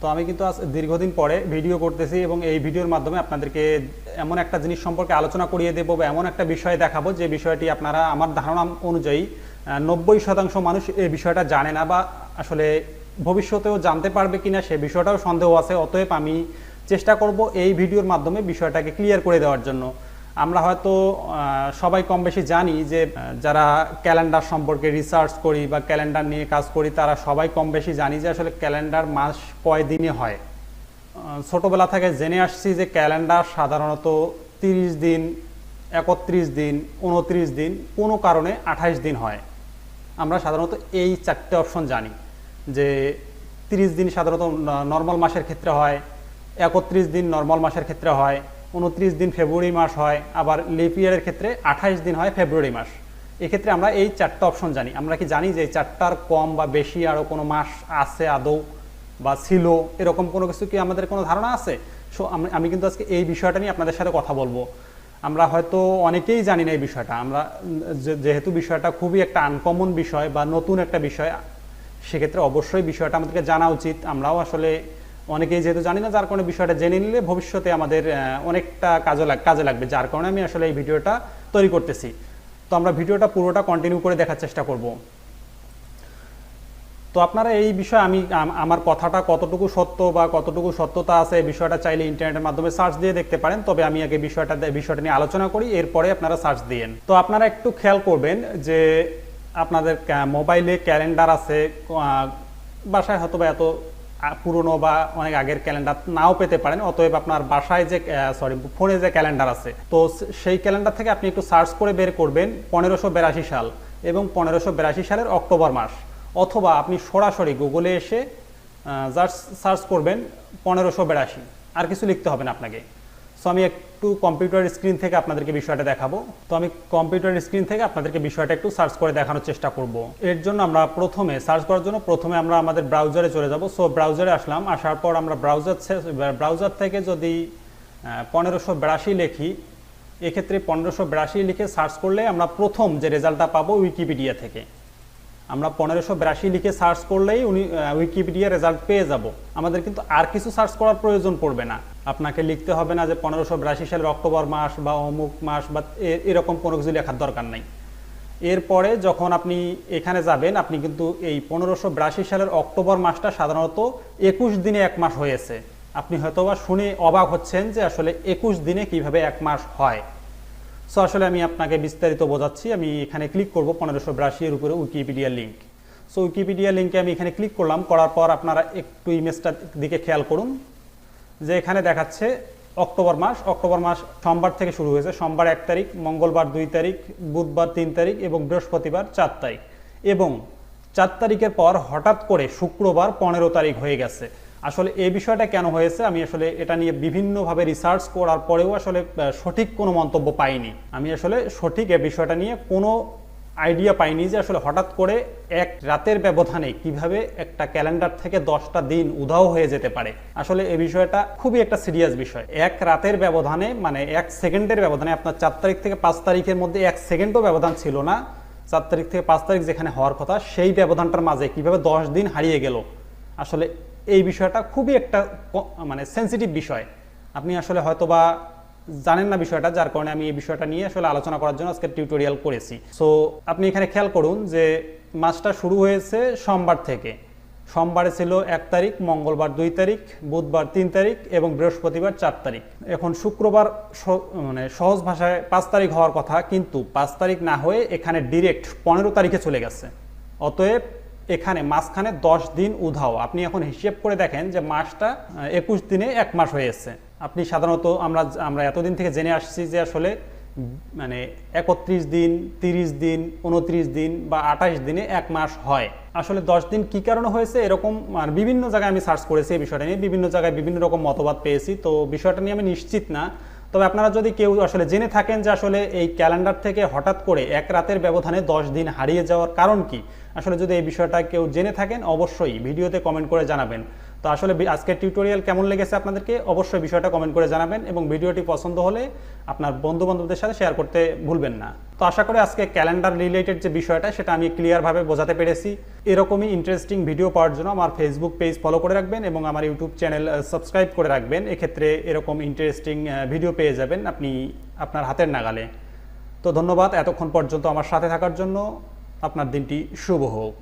তো আমি কিন্তু আজ দীর্ঘদিন পরে ভিডিও করতেছি এবং এই ভিডিওর মাধ্যমে আপনাদেরকে এমন একটা জিনিস সম্পর্কে আলোচনা করিয়ে দেবো বা এমন একটা বিষয় দেখাবো যে বিষয়টি আপনারা আমার ধারণা অনুযায়ী নব্বই শতাংশ মানুষ এই বিষয়টা জানে না বা আসলে ভবিষ্যতেও জানতে পারবে কিনা সে বিষয়টাও সন্দেহ আছে। অতএব আমি চেষ্টা করব এই ভিডিওর মাধ্যমে বিষয়টাকে ক্লিয়ার করে দেওয়ার জন্য। আমরা হয়তো সবাই কম বেশি জানি যে যারা ক্যালেন্ডার সম্পর্কে রিসার্চ করি বা ক্যালেন্ডার নিয়ে কাজ করি, তারা সবাই কম বেশি জানি যে আসলে ক্যালেন্ডার মাস কয় দিনে হয় ছোটোবেলা থেকে জেনে আসছি যে ক্যালেন্ডার সাধারণত তিরিশ দিন, একত্রিশ দিন, উনত্রিশ দিন, কোনো কারণে আঠাইশ দিন হয়। আমরা সাধারণত এই চারটে অপশন জানি। যে তিরিশ দিন সাধারণত নর্মাল মাসের ক্ষেত্রে হয়, একত্রিশ দিন নর্মাল মাসের ক্ষেত্রে হয় উনত্রিশ দিন ফেব্রুয়ারি মাস হয়, আবার লিপ ইয়ারের ক্ষেত্রে আঠাইশ দিন হয় ফেব্রুয়ারি মাস। এক্ষেত্রে আমরা এই চারটা অপশন জানি। আমরা কি জানি যে চারটার কম বা বেশি আরও কোনো মাস আছে আদৌ বা ছিল, এরকম কোনো কিছু কি আমাদের কোনো ধারণা আছে? সো আমি আমি কিন্তু আজকে এই বিষয়টা নিয়ে আপনাদের সাথে কথা বলব। আমরা হয়তো অনেকেই জানি না এই বিষয়টা। আমরা যেহেতু বিষয়টা খুবই একটা আনকমন বিষয় বা নতুন একটা বিষয়, সেক্ষেত্রে অবশ্যই বিষয়টা আমাদেরকে জানা উচিত। আমরাও আসলে অনেকেই যেহেতু জানি না, যার কারণে বিষয়টা জেনে নিলে ভবিষ্যতে আমাদের অনেকটা কাজে লাগ, কাজে লাগবে। যার কারণে আমি আসলে এই ভিডিওটা তৈরি করতেছি। তো আমরা ভিডিওটা পুরোটা কন্টিনিউ করে দেখার চেষ্টা করব। তো আপনারা এই বিষয়ে আমি আমার কথাটা কতটুকু সত্য বা কতটুকু সত্যতা আছে এই বিষয়টা চাইলে ইন্টারনেটের মাধ্যমে সার্চ দিয়ে দেখতে পারেন। তবে আমি আগে বিষয়টা বিষয়টা নিয়ে আলোচনা করি, এরপরে আপনারা সার্চ দিয়েন। তো আপনারা একটু খেয়াল করবেন যে আপনাদের মোবাইলে ক্যালেন্ডার আছে বাসায় হয়তো বা এত পুরনো বা অনেক আগের ক্যালেন্ডার নাও পেতে পারেন। অতএব আপনার বাসায় যে সরি ফোনে যে ক্যালেন্ডার আছে, তো সেই ক্যালেন্ডার থেকে আপনি একটু সার্চ করে বের করবেন পনেরোশো বিরাশি সাল এবং পনেরোশো বিরাশি সালের অক্টোবর মাস। অথবা আপনি সরাসরি গুগলে এসে জাস্ট সার্চ করবেন পনেরোশো বিরাশি। আর কিছু লিখতে হবে না আপনাকে। সো আমি একটু কম্পিউটার স্ক্রিন থেকে আপনাদেরকে বিষয়টা দেখাবো। তো আমি কম্পিউটার স্ক্রিন থেকে আপনাদেরকে বিষয়টা একটু সার্চ করে দেখানোর চেষ্টা করব। এর জন্য আমরা প্রথমে সার্চ করার জন্য প্রথমে আমরা আমাদের ব্রাউজারে চলে যাব। সো ব্রাউজারে আসলাম, আসার পর আমরা ব্রাউজার ব্রাউজার থেকে যদি পনেরোশো বিরাশি লিখি, এক্ষেত্রে পনেরোশো বিরাশি লিখে সার্চ করলে আমরা প্রথম যে রেজাল্টটা পাবো উইকিপিডিয়া থেকে। আমরা পনেরোশো বিরাশি লিখে সার্চ করলেই উনি উইকিপিডিয়া রেজাল্ট পেয়ে যাব। আমাদের কিন্তু আর কিছু সার্চ করার প্রয়োজন পড়বে না। আপনাকে লিখতে হবে না যে পনেরোশো বিরাশি সালের অক্টোবর মাস বা অমুক মাস বা এরকম কোনো কিছু লেখার দরকার নাই। এরপরে যখন আপনি এখানে যাবেন, আপনি কিন্তু এই পনেরোশো বিরাশি সালের অক্টোবর মাসটা সাধারণত একুশ দিনে এক মাস হয়েছে। আপনি হয়তোবা শুনে অবাক হচ্ছেন যে আসলে একুশ দিনে কীভাবে এক মাস হয়। সো আসলে আমি আপনাকে বিস্তারিত বোঝাচ্ছি। আমি এখানে ক্লিক করব পনেরোশো বিরাশি এর উপরে উইকিপিডিয়া লিঙ্ক সো উইকিপিডিয়া লিঙ্কে আমি এখানে ক্লিক করলাম। করার পর আপনারা একটু ইমেজটার দিকে খেয়াল করুন। যে এখানে দেখাচ্ছে অক্টোবর মাস। অক্টোবর মাস সোমবার থেকে শুরু হয়েছে। সোমবার এক তারিখ, মঙ্গলবার দুই তারিখ, বুধবার তিন তারিখ এবং বৃহস্পতিবার চার তারিখ। এবং চার তারিখের পর হঠাৎ করে শুক্রবার পনেরো তারিখ হয়ে গেছে। আসলে এই বিষয়টা কেন হয়েছে? আমি আসলে এটা নিয়ে বিভিন্নভাবে রিসার্চ করার পরেও আসলে সঠিক কোনো মন্তব্য পাইনি। আমি আসলে সঠিক এ বিষয়টা নিয়ে কোনো আইডিয়া পাইনি যে আসলে হঠাৎ করে এক রাতের ব্যবধানে কীভাবে একটা ক্যালেন্ডার থেকে দশটা দিন উধাও হয়ে যেতে পারে। আসলে এই বিষয়টা খুবই একটা সিরিয়াস বিষয়। এক রাতের ব্যবধানে মানে এক সেকেন্ডের ব্যবধানে, আপনার চার তারিখ থেকে পাঁচ তারিখের মধ্যে এক সেকেন্ডও ব্যবধান ছিল না। চার তারিখ থেকে পাঁচ তারিখ যেখানে হওয়ার কথা, সেই ব্যবধানটার মাঝে কীভাবে দশ দিন হারিয়ে গেল। আসলে এই বিষয়টা খুবই একটা মানে সেন্সিটিভ বিষয়। আপনি আসলে হয়তোবা জানেন না বিষয়টা, যার কারণে আমি এই বিষয়টা নিয়ে আসলে আলোচনা করার জন্য আজকে টিউটোরিয়াল করেছি। সো আপনি এখানে খেয়াল করুন যে মাসটা শুরু হয়েছে সোমবার থেকে। সোমবারে ছিল এক তারিখ, মঙ্গলবার দুই তারিখ, বুধবার তিন তারিখ এবং বৃহস্পতিবার চার তারিখ। এখন শুক্রবার মানে সহজ ভাষায় পাঁচ তারিখ হওয়ার কথা, কিন্তু পাঁচ তারিখ না হয়ে এখানে ডিরেক্ট পনেরো তারিখে চলে গেছে। অতএব এখানে মাঝখানে দশ দিন উধাও। আপনি এখন হিসেব করে দেখেন যে মাসটা একুশ দিনে এক মাস হয়েছে। আপনি সাধারণত আমরা আমরা এতদিন থেকে জেনে আসছি যে আসলে মানে একত্রিশ দিন, তিরিশ দিন, উনত্রিশ দিন বা আঠাশ দিনে এক মাস হয়। আসলে দশ দিন কি কারণে হয়েছে? এরকম, আর বিভিন্ন জায়গায় আমি সার্চ করেছি এই বিষয়টা নিয়ে, বিভিন্ন জায়গায় বিভিন্ন রকম মতবাদ পেয়েছি, তো বিষয়টা নিয়ে আমি নিশ্চিত না। তবে আপনারা যদি কেউ আসলে জেনে থাকেন যে আসলে এই ক্যালেন্ডার থেকে হঠাৎ করে এক রাতের ব্যবধানে দশ দিন হারিয়ে যাওয়ার কারণ কি? আসলে যদি এই বিষয়টা কেউ জেনে থাকেন, অবশ্যই ভিডিওতে কমেন্ট করে জানাবেন। তো আসলে আজকের টিউটোরিয়াল কেমন লেগেছে আপনাদেরকে অবশ্যই বিষয়টা কমেন্ট করে জানাবেন এবং ভিডিওটি পছন্দ হলে আপনার বন্ধু বান্ধবদের সাথে শেয়ার করতে ভুলবেন না। তো আশা করি আজকে ক্যালেন্ডার রিলেটেড যে বিষয়টা, সেটা আমি ক্লিয়ারভাবে বোঝাতে পেরেছি। এরকমই ইন্টারেস্টিং ভিডিও পাওয়ার জন্য আমার ফেসবুক পেজ ফলো করে রাখবেন এবং আমার ইউটিউব চ্যানেল সাবস্ক্রাইব করে রাখবেন। এক্ষেত্রে এরকম ইন্টারেস্টিং ভিডিও পেয়ে যাবেন আপনি আপনার হাতের নাগালে। তো ধন্যবাদ, এতক্ষণ পর্যন্ত আমার সাথে থাকার জন্য। আপনার দিনটি শুভ হোক।